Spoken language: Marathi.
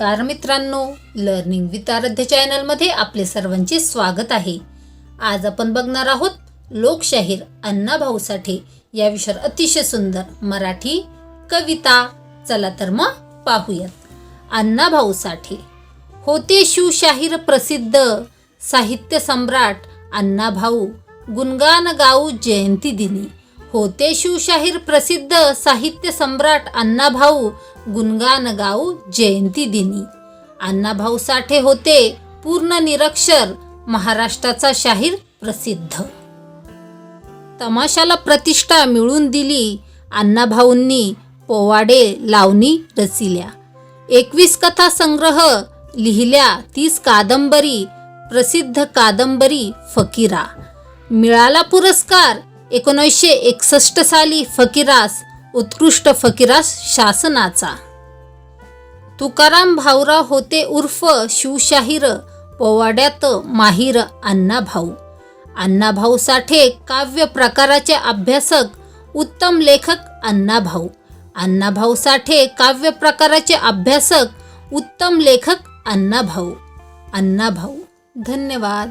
नमस्कार मित्रांनो लर्निंग विथ आराध्य चॅनलमध्ये आपले सर्वांचे स्वागत आहे. आज आपण बघणार आहोत लोकशाहीर अण्णाभाऊ साठे या विषयावर अतिशय सुंदर मराठी कविता. चला तर मग पाहूयात. अण्णाभाऊ साठे होते शिवशाहीर प्रसिद्ध साहित्य सम्राट अण्णाभाऊ गुणगान गाऊ जयंती दिनी. होते शिवशाहीर प्रसिद्ध साहित्य सम्राट अण्णाभाऊ गुणगान गाऊ जयंती दिनी. अण्णाभाऊ साठे होते पूर्ण निरक्षर महाराष्ट्राचा शाहीर प्रसिद्ध. तमाशाला प्रतिष्ठा मिळवून दिली अण्णाभाऊंनी पोवाडे लावणी रचिल्या. एकवीस कथा संग्रह लिहिल्या तीस कादंबरी प्रसिद्ध कादंबरी फकीरा. मिळाला पुरस्कार एकोणीसशे एकसष्ट साली फकीरास उत्कृष्ट फकीरास शासनाचा. तुकाराम भाऊराव होते उर्फ शिवशाहीर पोवाड्यात माहीर अण्णाभाऊ. अण्णाभाऊ साठे काव्य प्रकाराचे अभ्यासक उत्तम लेखक अण्णाभाऊ. अण्णाभाऊ साठे काव्य प्रकाराचे अभ्यासक उत्तम लेखक अण्णाभाऊ. अण्णाभाऊ धन्यवाद.